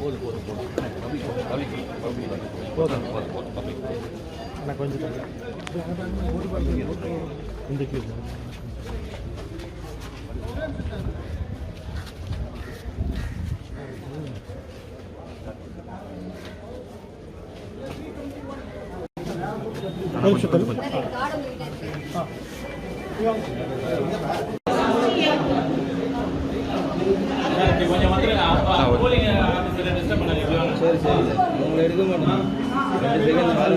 போதும் ஆனால் கொஞ்சம் தள்ளி. இந்த queue போதும். ஒரு நிமிஷம் தள்ளி. சரி சரி. உங்களை எடுக்க மாட்டோம் ரெண்டு செகண்ட் கால்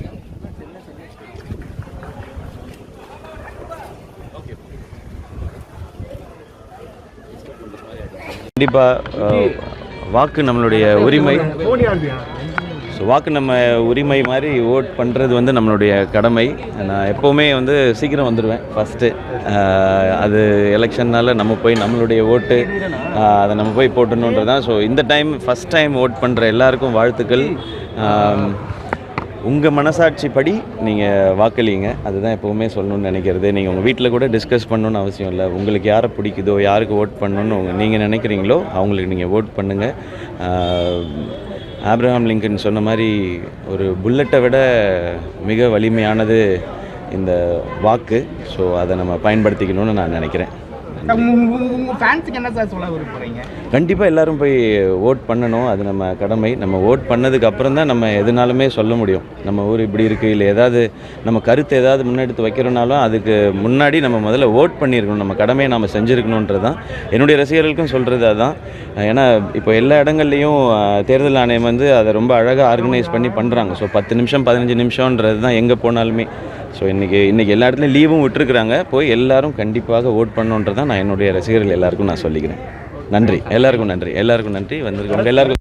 கண்டிப்பாக வாக்கு நம்மளுடைய உரிமை. ஸோ வாக்கு நம்ம உரிமை மாதிரி ஓட் பண்ணுறது வந்து நம்மளுடைய கடமை. நான் எப்போவுமே வந்து சீக்கிரம் வந்துடுவேன் ஃபஸ்ட்டு அது எலெக்ஷன்னால் நம்ம போய் நம்மளுடைய ஓட்டு அதை நம்ம போய் போட்டணுன்றது தான் ஸோ இந்த டைம் ஃபஸ்ட் டைம் ஓட் பண்ணுற எல்லாருக்கும் வாழ்த்துக்கள். உங்கள் மனசாட்சிப்படி நீங்கள் வாக்களிங்க. அதுதான் எப்போவுமே சொல்லணும்னு நினைக்கிறது. நீங்கள் உங்கள் வீட்டில் கூட டிஸ்கஸ் பண்ணணும்னு அவசியம் இல்லை. உங்களுக்கு யாரை பிடிக்குதோ யாருக்கு ஓட் பண்ணணும்னு நீங்கள் நினைக்கிறீங்களோ அவங்களுக்கு நீங்கள் ஓட் பண்ணுங்கள் ஆப்ரஹாம் லிங்கன் சொன்ன மாதிரி ஒரு புல்லட்டை விட மிக வலிமையானது இந்த வாக்கு. ஸோ அதை நம்ம பயன்படுத்திக்கணும்னு நான் நினைக்கிறேன். ஃபேன்ஸுக்கு என்ன சார் சொல்ல விரும்புறீங்க? கண்டிப்பாக எல்லாரும் போய் ஓட் பண்ணணும். அது நம்ம கடமை. நம்ம ஓட் பண்ணதுக்கு அப்புறம் தான் நம்ம எதுனாலுமே சொல்ல முடியும். நம்ம ஊர் இப்படி இருக்குது இல்லை ஏதாவது நம்ம கருத்து ஏதாவது முன்னெடுத்து வைக்கிறோனாலும் அதுக்கு முன்னாடி நம்ம முதல்ல ஓட் பண்ணியிருக்கணும் நம்ம கடமையை நம்ம செஞ்சுருக்கணுன்றது தான். என்னுடைய ரசிகர்களுக்கும் சொல்கிறது அதான். ஏன்னா இப்போ எல்லா இடங்கள்லையும் தேர்தல் ஆணையம் வந்து அதை ரொம்ப அழகாக ஆர்கனைஸ் பண்ணி பண்ணுறாங்க ஸோ பத்து நிமிஷம் பதினஞ்சு நிமிஷம்ன்றது தான் எங்கே போனாலுமே. ஸோ இன்றைக்கி இன்றைக்கி எல்லா இடத்துலையும் லீவும் விட்டுருக்குறாங்க. போய் எல்லாரும் கண்டிப்பாக ஓட் பண்ணுன்றதான் நான் என்னுடைய ரசிகர்கள் எல்லாருக்கும் நான் சொல்லிக்கிறேன். நன்றி. எல்லாருக்கும் நன்றி. எல்லாருக்கும் நன்றி. வந்திருக்கவங்க எல்லாருக்கும்